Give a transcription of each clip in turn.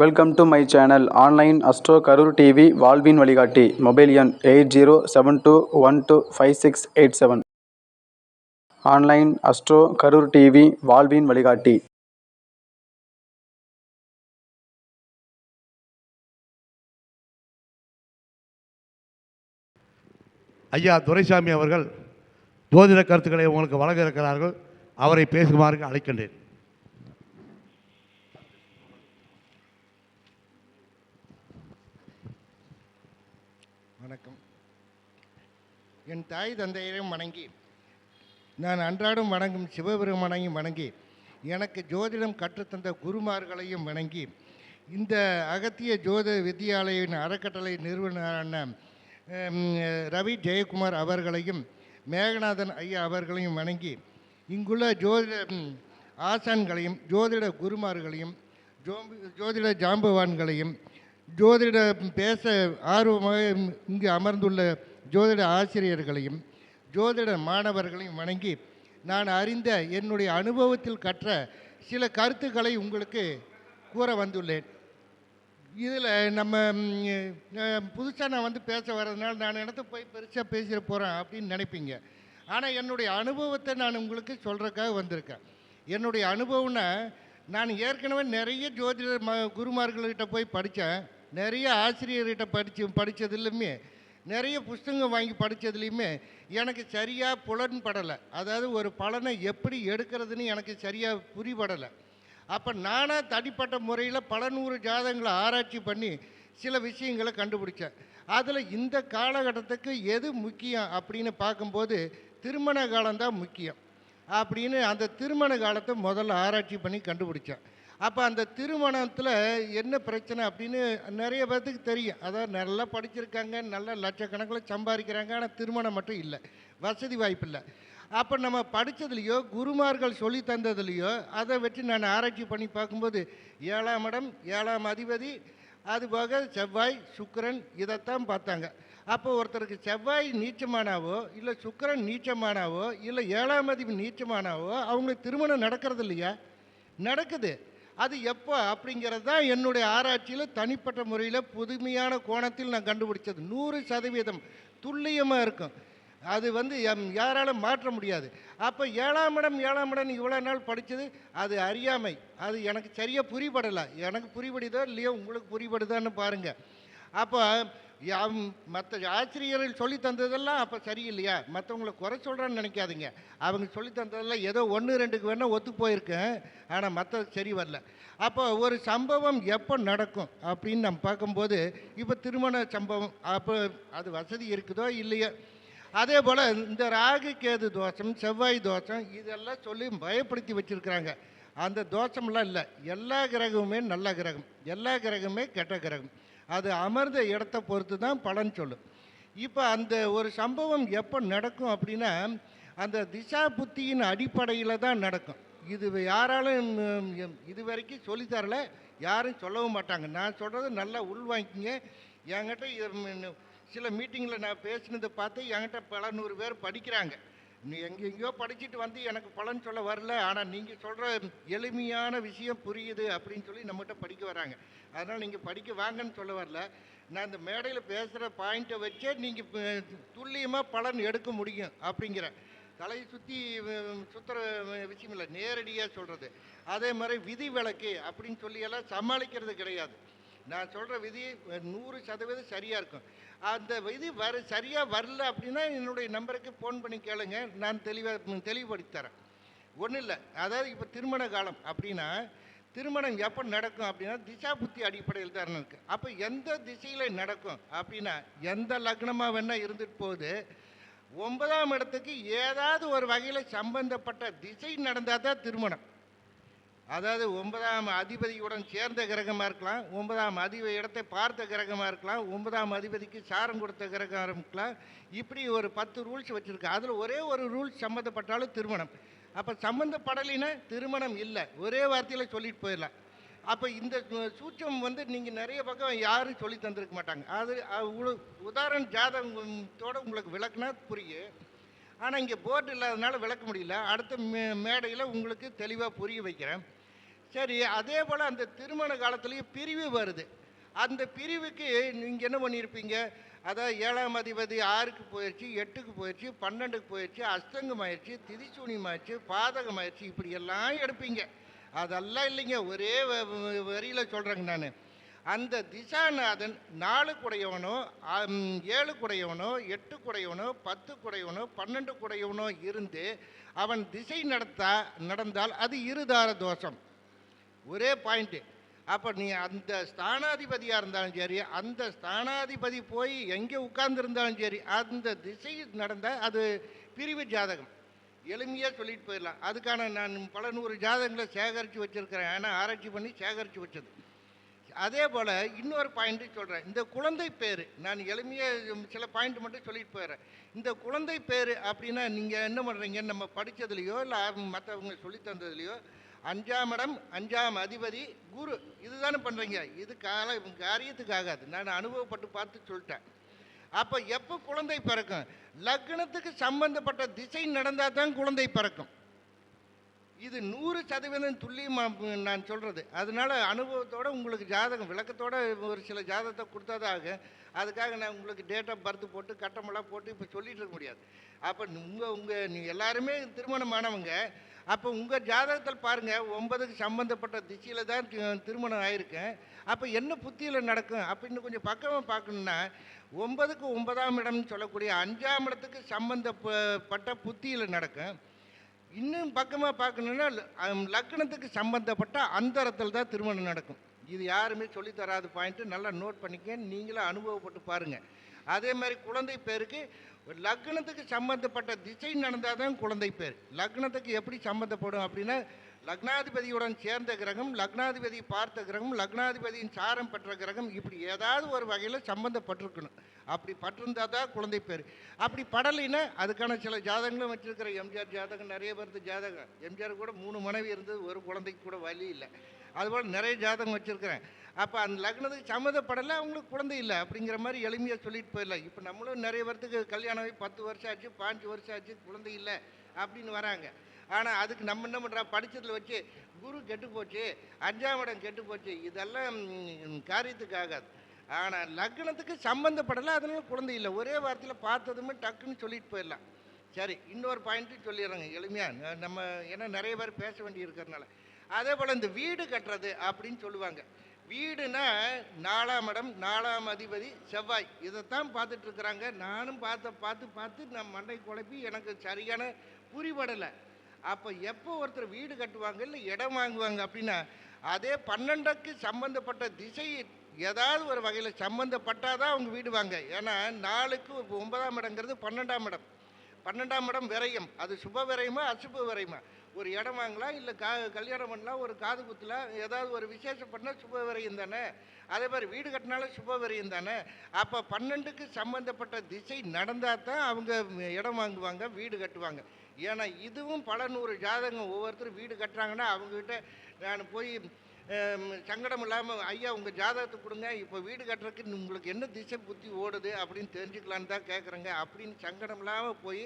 Welcome to my channel online Astro Karur TV வாழ்வின் வழிகாட்டி mobile எண் eight zero seven two one two five six eight seven online Astro Karur TV வாழ்வின் வழிகாட்டி ஐயா துரைசாமி அவர்கள் ஜோதிட கருத்துக்களை உங்களுக்கு வழங்க இருக்கிறார்கள். அவரை பேசுமாறு அழைக்கின்றேன் வணக்கம் என் தாய் தந்தையரையும் வணங்கி நான் அன்றாடம் வணங்கும் சிவபெருமானையும் வணங்கி எனக்கு ஜோதிடம் கற்றுத்தந்த குருமார்களையும் வணங்கி இந்த அகத்திய ஜோத வித்யாலயின் அறக்கட்டளை நிறுவனரான ரவி ஜெயக்குமார் அவர்களையும் மேகநாதன் ஐயா அவர்களையும் வணங்கி இங்குள்ள ஜோதிட ஆசான்களையும் ஜோதிட குருமார்களையும் ஜோம்பி ஜோதிட ஜாம்பவான்களையும் ஜோதிட பேச ஆர்வமாக இங்கு அமர்ந்துள்ள ஜோதிட ஆசிரியர்களையும் ஜோதிட மாணவர்களையும் வணங்கி நான் அறிந்த என்னுடைய அனுபவத்தில் கற்ற சில கருத்துக்களை உங்களுக்கு கூற வந்துள்ளேன். இதில் நம்ம புதுசாக நான் வந்து பேச வர்றதுனால நான் இடத்த போய் பெருசாக பேசிட போகிறேன் அப்படின்னு நினைப்பீங்க. ஆனால் என்னுடைய அனுபவத்தை நான் உங்களுக்கு சொல்கிறதுக்காக வந்திருக்கேன். என்னுடைய அனுபவம்னா நான் ஏற்கனவே நிறைய ஜோதிடர் ம குருமார்கள்கிட்ட போய் படித்தேன் நிறைய ஆசிரியர்கிட்ட படித்து படித்ததுலையுமே நிறைய புஸ்தகம் வாங்கி படித்ததுலேயுமே எனக்கு சரியாக புலன்படலை. அதாவது ஒரு பலனை எப்படி எடுக்கிறதுன்னு எனக்கு சரியாக புரிபடலை. அப்போ நானாக தனிப்பட்ட முறையில் பல நூறு ஜாதகங்களை ஆராய்ச்சி பண்ணி சில விஷயங்களை கண்டுபிடிச்சேன். அதில் இந்த காலகட்டத்துக்கு எது முக்கியம் அப்படின்னு பார்க்கும்போது திருமண காலம்தான் முக்கியம். அப்படின்னு அந்த திருமண காலத்தை முதல்ல ஆராய்ச்சி பண்ணி கண்டுபிடிச்சேன். அப்போ அந்த திருமணத்தில் என்ன பிரச்சனை அப்படின்னு நிறைய பேர்த்துக்கு தெரியும். அதாவது நல்லா படிச்சிருக்காங்க நல்ல லட்சக்கணக்கில் சம்பாதிக்கிறாங்க ஆனால் திருமணம் மட்டும் இல்லை. வசதி வாய்ப்பு இல்லை. அப்போ நம்ம படித்ததுலையோ குருமார்கள் சொல்லி தந்ததுலையோ அதை வச்சு நான் ஆராய்ச்சி பண்ணி பார்க்கும்போது ஏழாம் இடம் ஏழாம் அதிபதி அதுபோக செவ்வாய் சுக்கரன் இதைத்தான் பார்த்தாங்க. அப்போ ஒருத்தருக்கு செவ்வாய் நீச்சமானாவோ இல்லை சுக்கரன் நீச்சமானாவோ இல்லை ஏழாம் அதிபதி நீச்சமானாவோ அவங்களுக்கு திருமணம் நடக்கிறது இல்லையா? நடக்குது. அது எப்போ அப்படிங்கிறது தான் என்னுடைய ஆராய்ச்சியில் தனிப்பட்ட முறையில் புதுமையான கோணத்தில் நான் கண்டுபிடிச்சது. நூறு சதவீதம் துல்லியமாக இருக்கும். அது வந்து எம் யாராலும் மாற்ற முடியாது. அப்போ ஏழாம் இடம் ஏழாம் இடம் இவ்வளோ நாள் படித்தது அது அறியாமை. அது எனக்கு சரியாக புரிபடலை. எனக்கு புரிபடுதோ இல்லையோ உங்களுக்கு புரிபடுதான்னு பாருங்கள் அப்போ மற்ற ஆசிரியர்கள் சொல்லி தந்ததெல்லாம் அப்போ சரியில்லையா? மற்றவங்களை குறை சொல்கிறான்னு நினைக்காதீங்க. அவங்க சொல்லி தந்ததெல்லாம் ஏதோ ஒன்று ரெண்டுக்கு வேணால் ஒத்து போயிருக்கேன். ஆனால் மற்ற சரி வரல. அப்போ ஒரு சம்பவம் எப்போ நடக்கும் அப்படின்னு நம்ம பார்க்கும்போது இப்போ திருமண சம்பவம் அப்போ அது வசதி இருக்குதோ இல்லையோ? அதே போல் இந்த ராகு கேது தோஷம் செவ்வாய் தோஷம் இதெல்லாம் சொல்லி பயப்படுத்தி வச்சுருக்கிறாங்க. அந்த தோஷம்லாம் இல்லை. எல்லா கிரகமுமே நல்ல கிரகம். எல்லா கிரகமே கெட்ட கிரகம். அது அமர்ந்த இடத்த பொறுத்து தான் பலன் சொல்லும். இப்போ அந்த ஒரு சம்பவம் எப்போ நடக்கும் அப்படின்னா அந்த திசா புத்தியின் அடிப்படையில் தான் நடக்கும். இது யாராலும் இது வரைக்கும் சொல்லித்தரல யாரும் சொல்லவும் மாட்டாங்க. நான் சொல்கிறது நல்லா உள்வாங்கிக்கிங்க என்கிட்ட சில மீட்டிங்கில் நான் பேசினதை பார்த்து என்கிட்ட பல நூறு பேர் படிக்கிறாங்க. நீ எங்கெங்கேயோ படிச்சுட்டு வந்து எனக்கு பலன் சொல்ல வரல ஆனால் நீங்கள் சொல்கிற எளிமையான விஷயம் புரியுது அப்படின்னு சொல்லி நம்மகிட்ட படிக்க வராங்க. அதனால் நீங்கள் படிக்க வாங்கன்னு சொல்ல வரல. நான் இந்த மேடையில் பேசுகிற பாயிண்ட்டை வச்சே நீங்கள் துல்லியமாக பலன் எடுக்க முடியும் அப்படிங்கிற தலையை சுற்றி சுற்றுற விஷயம் இல்லை நேரடியாக சொல்கிறது அதே மாதிரி விதி விலக்கு அப்படின்னு சொல்லியெல்லாம் சமாளிக்கிறது கிடையாது. நான் சொல்கிற விதி நூறு சதவீதம் சரியாக இருக்கும். அந்த விதி வர சரியாக வரல அப்படின்னா என்னுடைய நம்பருக்கு ஃபோன் பண்ணி கேளுங்க. நான் தெளிவாக தெளிவுபடுத்தி தரேன். ஒன்றும் இல்லை. அதாவது இப்போ திருமண காலம் அப்படின்னா திருமணம் எப்போ நடக்கும் அப்படின்னா திசா புத்தி அடிப்படையில் தான் இருக்குது அப்போ எந்த திசையில் நடக்கும் அப்படின்னா எந்த லக்னமாக வேணால் இருந்துட்டு போகுது. ஒன்பதாம் இடத்துக்கு ஏதாவது ஒரு வகையில் சம்பந்தப்பட்ட திசை நடந்தால் தான் திருமணம். அதாவது ஒன்பதாம் அதிபதியுடன் சேர்ந்த கிரகமாக இருக்கலாம் ஒன்பதாம் அதிபதி இடத்தை பார்த்த கிரகமாக இருக்கலாம் ஒன்பதாம் அதிபதிக்கு சாரம் கொடுத்த கிரகம் இருக்கலாம். இப்படி ஒரு பத்து ரூல்ஸ் வச்சுருக்கு. அதில் ஒரே ஒரு ரூல்ஸ் சம்மந்தப்பட்டாலும் திருமணம். அப்போ சம்மந்தப்படலைன்னா திருமணம் இல்லை. ஒரே வார்த்தையில் சொல்லிட்டு போயிடலாம். அப்போ இந்த சூட்சம் வந்து நீங்கள் நிறைய பக்கம் யாரும் சொல்லி தந்திருக்க மாட்டாங்க. அது உதாரண ஜாதகத்தோடு உங்களுக்கு விளக்குனா புரியும். ஆனால் இங்கே போர்டு இல்லாதனால விளக்க முடியல. அடுத்த மே மேடையில் உங்களுக்கு தெளிவாக புரிய வைக்கிறேன். சரி அதே போல் அந்த திருமண காலத்துலேயும் பிரிவு வருது. அந்த பிரிவுக்கு நீங்கள் என்ன பண்ணியிருப்பீங்க அதாவது ஏழாம் அதிபதி ஆறுக்கு போயிடுச்சு எட்டுக்கு போயிடுச்சு பன்னெண்டுக்கு போயிடுச்சு அஸ்தங்கம் ஆயிடுச்சு திதிசூனியம் ஆயிடுச்சு பாதகம் ஆயிடுச்சு இப்படி எல்லாம் எடுப்பீங்க. அதெல்லாம் இல்லைங்க ஒரே வரியில் சொல்கிறேங்க நான். அந்த திசாநாதன் நாலு குடையவனோ ஏழு குடையவனோ எட்டு குடையவனோ பத்து குடையவனோ பன்னெண்டு குடையவனோ இருந்து அவன் திசை நடத்தா நடந்தால் அது இருதார தோஷம். ஒரே பாயிண்ட்டு அப்போ நீ அந்த ஸ்தானாதிபதியாக இருந்தாலும் சரி அந்த ஸ்தானாதிபதி போய் எங்கே உட்கார்ந்துருந்தாலும் சரி அந்த திசை நடந்தால் அது பிரிவு ஜாதகம். எளிமையாக சொல்லிட்டு போயிடலாம். அதுக்கான நான் பல நூறு ஜாதகங்களை சேகரித்து வச்சுருக்கிறேன். ஏன்னா ஆராய்ச்சி பண்ணி சேகரித்து வச்சது. அதே போல் இன்னொரு பாயிண்ட்டு சொல்கிறேன் இந்த குழந்தை பேர் நான் எளிமையாக சில பாயிண்ட் மட்டும் சொல்லிட்டு போயிடுறேன். இந்த குழந்தை பேர் அப்படின்னா நீங்கள் என்ன பண்ணுறீங்க நம்ம படித்ததுலையோ இல்லை மற்றவங்க சொல்லி தந்ததுலையோ அஞ்சாம் இடம் அஞ்சாம் அதிபதி குரு. இதுதானே பண்ணுறீங்க இது கால காரியத்துக்கு ஆகாது. நான் அனுபவப்பட்டு பார்த்து சொல்லிட்டேன். அப்போ எப்போ குழந்தை பிறக்கும்? லக்னத்துக்கு சம்பந்தப்பட்ட திசை நடந்தால் தான் குழந்தை பிறக்கும். இது நூறு சதவீதம் துல்லியமாக நான் சொல்கிறது அதனால அனுபவத்தோட உங்களுக்கு ஜாதகம் விளக்கத்தோடு ஒரு சில ஜாதகத்தை கொடுத்தாதாக அதுக்காக நான் உங்களுக்கு டேட் ஆஃப் பர்த் போட்டு கட்டமெல்லாம் போட்டு இப்போ சொல்லிட்டு இருக்க முடியாது. அப்போ உங்கள் உங்கள் நீ எல்லாருமே திருமணமானவங்க. அப்போ உங்கள் ஜாதகத்தில் பாருங்கள் ஒன்பதுக்கு சம்மந்தப்பட்ட திசையில் தான் திருமணம் ஆயிருக்கேன். அப்போ என்ன புத்தியில் நடக்கும்? அப்படின்னு கொஞ்சம் பக்கமாக பார்க்கணுன்னா ஒன்பதுக்கு ஒன்பதாம் இடம்னு சொல்லக்கூடிய அஞ்சாம் இடத்துக்கு சம்மந்தப்பட்ட புத்தியில் நடக்கும். இன்னும் பக்கமாக பார்க்கணுன்னா லக்னத்துக்கு சம்பந்தப்பட்ட அந்தரத்தில் தான் திருமணம் நடக்கும். இது யாருமே சொல்லித்தராத பாயிண்ட்டு நல்லா நோட் பண்ணிக்க நீங்களும் அனுபவப்பட்டு பாருங்கள் அதே மாதிரி குழந்தை பேருக்கு லக்னத்துக்கு சம்பந்தப்பட்ட திசை நடந்தால் தான் குழந்தை பேர். லக்னத்துக்கு எப்படி சம்மந்தப்படும் அப்படின்னா லக்னாதிபதியுடன் சேர்ந்த கிரகம் லக்னாதிபதி பார்த்த கிரகம் லக்னாதிபதியின் சாரம் பெற்ற கிரகம் இப்படி ஏதாவது ஒரு வகையில் சம்மந்தப்பட்டிருக்கணும் அப்படி பட்டிருந்தா தான் குழந்தை பேர். அப்படி படலைன்னா அதுக்கான சில ஜாதகங்களும் வச்சிருக்கிற எம்ஜிஆர் ஜாதகம் நிறைய பேருக்கு ஜாதகம். எம்ஜிஆர் கூட மூணு மனைவி இருந்தது ஒரு குழந்தைக்கு கூட வழி இல்லை. அதுபோல் நிறைய ஜாதகம் வச்சுருக்கிறேன். அப்போ அந்த லக்னத்துக்கு சம்மந்தப்படலை அவங்களுக்கு குழந்தை இல்லை அப்படிங்கிற மாதிரி எளிமையாக சொல்லிட்டு போயிடலாம். இப்போ நம்மளும் நிறைய பேர்த்துக்கு கல்யாணம் ஆகி பத்து வருஷம் ஆச்சு பாஞ்சு வருஷம் ஆச்சு குழந்தை இல்லை அப்படின்னு வராங்க. ஆனால் அதுக்கு நம்ம என்ன பண்ணுறோம் படித்ததில் வச்சு குரு கெட்டு போச்சு அஞ்சாம் இடம் கெட்டு போச்சு இதெல்லாம் காரியத்துக்கு ஆகாது ஆனால் லக்னத்துக்கு சம்மந்தப்படலை அதனால குழந்தை இல்லை. ஒரே வாரத்தில் பார்த்ததுமே டக்குன்னு சொல்லிட்டு போயிடலாம். சரி இன்னொரு பாயிண்ட்டு சொல்லிடுறேங்க எளிமையாக நம்ம ஏன்னா நிறைய பேர் பேச வேண்டி இருக்கிறதுனால. அதே போல் இந்த வீடு கட்டுறது அப்படின்னு சொல்லுவாங்க. வீடுனா நாலாம் இடம் நாலாம் அதிபதி செவ்வாய். இதைத்தான் பார்த்துட்டு இருக்கிறாங்க. நானும் பார்த்த பார்த்து பார்த்து நான் மண்டை குழப்பி எனக்கு சரியான புரிபடலை. அப்போ எப்போ ஒருத்தர் வீடு கட்டுவாங்க இல்லை இடம் வாங்குவாங்க அப்படின்னா அதே பன்னெண்டுக்கு சம்பந்தப்பட்ட திசை ஏதாவது ஒரு வகையில் சம்மந்தப்பட்டால் தான் அவங்க வீடு வாங்க. ஏன்னா நாளுக்கு ஒன்பதாம் இடங்கிறது பன்னெண்டாம் இடம். பன்னெண்டாம் இடம் விரயம். அது சுப விரயமா அசுப விரயமா? ஒரு இடம் வாங்கலாம் இல்லை கா கல்யாணம் பண்ணலாம் ஒரு காது குத்தலாம் ஏதாவது ஒரு விசேஷம் பண்ணால் சுப விரயம் தானே? அதே மாதிரி வீடு கட்டினாலும் சுப விரயம் தானே? அப்போ பன்னெண்டுக்கு சம்மந்தப்பட்ட திசை நடந்தால் தான் அவங்க இடம் வாங்குவாங்க வீடு கட்டுவாங்க. ஏன்னா இதுவும் பல நூறு ஜாதகம் ஒவ்வொருத்தரும் வீடு கட்டுறாங்கன்னா அவங்கக்கிட்ட நான் போய் சங்கடம் இல்லாமல் ஐயா உங்கள் ஜாதகத்தை கொடுங்க. இப்போ வீடு கட்டுறதுக்கு உங்களுக்கு என்ன திசை புத்தி ஓடுது? அப்படின்னு தெரிஞ்சுக்கலான்னு தான் கேட்குறேங்க அப்படின்னு சங்கடம் இல்லாமல் போய்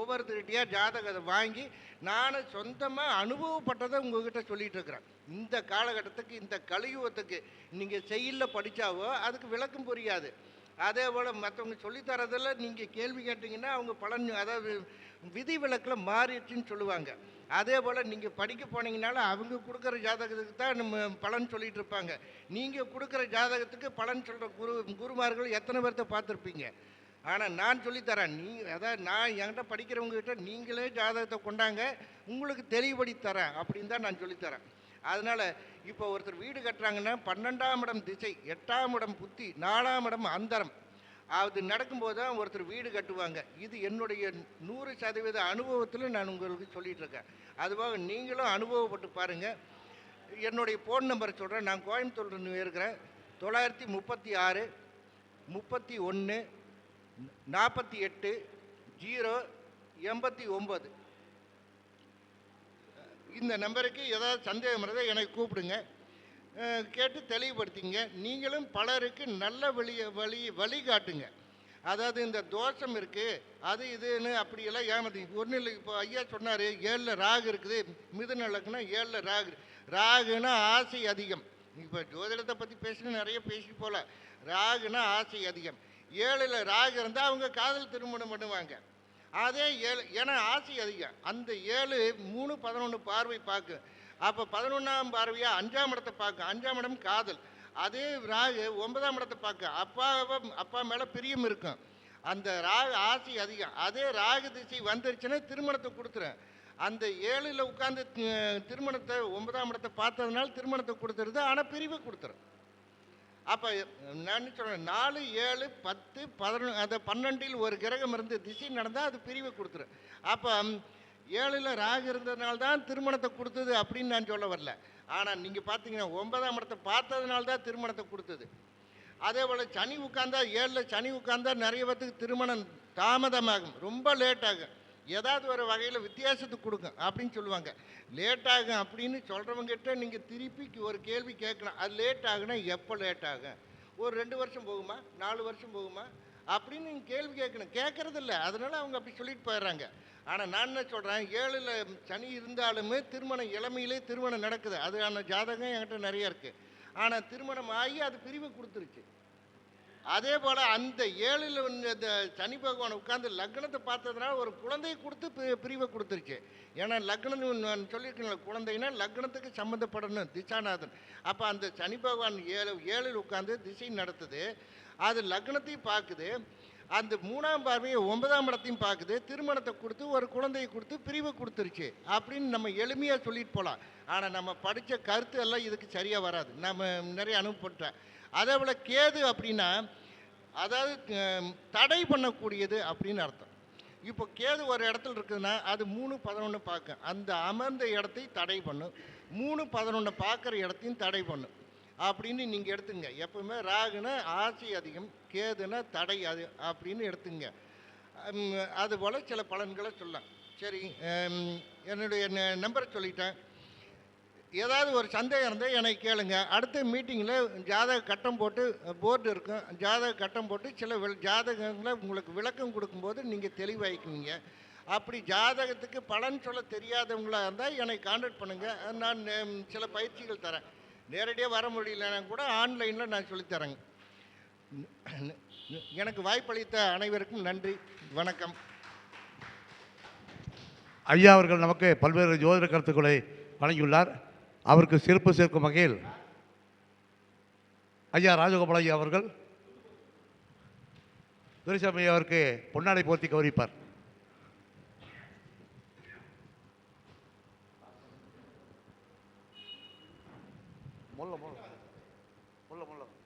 ஒவ்வொருத்தர்கிட்டயா ஜாதகத்தை வாங்கி நான் சொந்தமாக அனுபவப்பட்டதை உங்ககிட்ட சொல்லிகிட்டு இருக்கிறேன் இந்த காலகட்டத்துக்கு இந்த கலியுகத்துக்கு நீங்கள் செயலில் படித்தாவோ அதுக்கு விளக்கம் புரியாது. அதே போல் மற்றவங்க சொல்லித்தரதில் நீங்கள் கேள்வி கேட்டிங்கன்னா அவங்க பலன் அதாவது விதி விலக்கில் மாறிடுச்சுன்னு சொல்லுவாங்க. அதே போல் நீங்கள் படிக்க போனீங்கனாலும் அவங்க கொடுக்குற ஜாதகத்துக்கு தான் நம்ம பலன் சொல்லிகிட்டு இருப்பாங்க. நீங்கள் கொடுக்குற ஜாதகத்துக்கு பலன் சொல்கிற குரு குருமார்கள் எத்தனை பேர்த்த பார்த்துருப்பீங்க? ஆனால் நான் சொல்லித்தரேன் நீ அதாவது நான் என்கிட்ட படிக்கிறவங்ககிட்ட நீங்களே ஜாதகத்தை கொண்டாங்க உங்களுக்கு தெளிவுபடி தரேன் அப்படின்னு தான் நான் சொல்லித்தரேன் அதனால் இப்போ ஒருத்தர் வீடு கட்டுறாங்கன்னா பன்னெண்டாம் இடம் திசை எட்டாம் இடம் புத்தி நாலாம் இடம் அந்தரம். அது நடக்கும்போது தான் ஒருத்தர் வீடு கட்டுவாங்க. இது என்னுடைய நூறு சதவீத அனுபவத்தில் நான் உங்களுக்கு சொல்லிகிட்ருக்கேன் அதுபோக நீங்களும் அனுபவப்பட்டு பாருங்கள் என்னுடைய ஃபோன் நம்பர் சொல்கிறேன் நான் கோயம்புத்தூர்ல இருக்கிறேன். தொள்ளாயிரத்தி முப்பத்தி ஆறு முப்பத்தி ஒன்று நாற்பத்தி எட்டு ஜீரோ எண்பத்தி ஒம்பது இந்த நம்பருக்கு ஏதாவது சந்தேகம் இருந்தால் எனக்கு கூப்பிடுங்க. கேட்டு தெளிவுபடுத்திங்க. நீங்களும் பலருக்கு நல்ல வழியை வழி வழிகாட்டுங்க. அதாவது இந்த தோஷம் இருக்குது அது இதுன்னு அப்படியெல்லாம் ஏமாத்தி ஒன்றும் இல்லை இப்போ ஐயா சொன்னார் ஏழில் ராகு இருக்குது மிதுன லக்னம் ஏழில் ராகு. ராகுனா ஆசை அதிகம். இப்போ ஜோதிடத்தை பற்றி பேசணும் நிறைய பேசி போகல ராகுனா ஆசை அதிகம். ஏழில் ராகு இருந்தால் அவங்க காதல் திருமணம் பண்ணுவாங்க. அதே ஏழு ஏன்னா ஆசை அதிகம். அந்த ஏழு மூணு பதினொன்று பார்வை பார்க்கும் அப்போ பதினொன்றாம் பார்வையாக அஞ்சாம் இடத்தை பார்க்கும் அஞ்சாம் இடம் காதல். அதே ராகு ஒன்பதாம் இடத்தை பார்க்க அப்பாவை அப்பா மேலே பிரியம் இருக்கும். அந்த ராகு ஆசை அதிகம். அதே ராகு திசை வந்துருச்சுன்னா திருமணத்தை கொடுத்துரும் அந்த ஏழில் உட்காந்து திருமணத்தை ஒன்பதாம் இடத்தை பார்த்ததுனால திருமணத்தை கொடுத்துருது ஆனால் பிரிவை கொடுத்துரும் அப்போ நான் சொல்கிறேன் நாலு ஏழு பத்து பதினொன்று அந்த பன்னெண்டில் ஒரு கிரகம் இருந்து திசை நடந்தால் அது பிரிவை கொடுத்துரும். அப்போ ஏழில் ராகு இருந்ததுனால தான் திருமணத்தை கொடுத்தது அப்படின்னு நான் சொல்ல வரல. ஆனால் நீங்கள் பார்த்தீங்கன்னா ஒன்பதாம் இடத்தை பார்த்ததுனால தான் திருமணத்தை கொடுத்தது. அதே போல் சனி உட்காந்தா ஏழில் சனி உட்காந்தா நிறைய பேத்துக்கு திருமணம் தாமதமாகும். ரொம்ப லேட் ஆகும். ஏதாவது ஒரு வகையில் வித்தியாசத்துக்கு கொடுக்கும் அப்படின்னு சொல்லுவாங்க. லேட் ஆகும் அப்படின்னு சொல்கிறவங்ககிட்ட நீங்கள் திருப்பி ஒரு கேள்வி கேட்கணும் அது லேட் ஆகுனா எப்போ லேட் ஆகும்? ஒரு ரெண்டு வருஷம் போகுமா? நாலு வருஷம் போகுமா? அப்படின்னு நீங்கள் கேள்வி கேட்கணும். கேட்குறதில்ல அதனால் அவங்க அப்படி சொல்லிட்டு போயிடுறாங்க. ஆனால் நான் என்ன சொல்கிறேன் ஏழில் சனி இருந்தாலுமே திருமணம் இளமையிலே திருமணம் நடக்குது. அதுக்கான ஜாதகம் என்கிட்ட நிறையா இருக்குது ஆனால் திருமணம் ஆகி அது பிரிவு கொடுத்துருச்சு. அதே போல் அந்த ஏழில் இந்த சனி பகவான் உட்காந்து லக்னத்தை பார்த்ததுனால ஒரு குழந்தையை கொடுத்து பி- பிரிவை கொடுத்துருச்சு. ஏன்னா லக்னம் நான் சொல்லியிருக்கேன் குழந்தைன்னா லக்னத்துக்கு சம்மந்தப்படணும் திசாநாதன். அப்போ அந்த சனி பகவான் ஏழு ஏழில் உட்காந்து திசை நடத்துது. அது லக்னத்தையும் பார்க்குது. அந்த மூணாம் பார்வையை ஒன்பதாம் இடத்தையும் பார்க்குது. திருமணத்தை கொடுத்து ஒரு குழந்தையை கொடுத்து பிரிவை கொடுத்துருச்சு. அப்படின்னு நம்ம எளிமையாக சொல்லிட்டு போகலாம் ஆனால் நம்ம படித்த கருத்து எல்லாம் இதுக்கு சரியாக வராது. நம்ம நிறைய அனுப்பப்பட்டேன் அதே போல் கேது அப்படின்னா அதாவது தடை பண்ணக்கூடியது அப்படின்னு அர்த்தம். இப்போ கேது ஒரு இடத்துல இருக்குதுன்னா அது மூணு பதினொன்று பார்க்கும். அந்த அமர்ந்த இடத்தையும் தடை பண்ணும். மூணு பதினொன்று பார்க்குற இடத்தையும் தடை பண்ணும். அப்படின்னு நீங்கள் எடுத்துங்க. எப்பவுமே ராகுனா ஆசை அதிகம் கேதுனா தடை அது அப்படின்னு எடுத்துங்க. அதுபோல் சில பலன்களை சொல்லலாம். சரி என்னுடைய நம்பரை சொல்லிட்டேன். ஏதாவது ஒரு சந்தேகம் இருந்தால் என்னை கேளுங்க. அடுத்த மீட்டிங்கில் ஜாதக கட்டம் போட்டு போர்டு இருக்கும். ஜாதக கட்டம் போட்டு சில ஜாதகங்களை உங்களுக்கு விளக்கம் கொடுக்கும்போது நீங்கள் தெளிவாயிக்குவீங்க. அப்படி ஜாதகத்துக்கு பலன் சொல்ல தெரியாதவங்களா இருந்தால் என்னை காண்டாக்ட் பண்ணுங்கள் நான் சில பயிற்சிகள் தரேன். நேரடியாக வர முடியலன்னா கூட ஆன்லைனில் நான் சொல்லித்தரேங்க. எனக்கு வாய்ப்பளித்த அனைவருக்கும் நன்றி. வணக்கம். ஐயா அவர்கள் நமக்கு பல்வேறு ஜோதிட கருத்துக்களை வழங்கியுள்ளார். அவருக்கு சிறப்பு சேர்க்கும் வகையில் ஐயா ராஜகோபால் ஐயா அவர்கள் துரைசாமி அவருக்கு பொன்னாடை போர்த்தி கௌரிப்பார். Molo, molo.